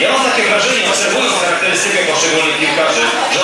Ja mam takie wrażenie, obserwując charakterystykę poszczególnych piłkarzy, że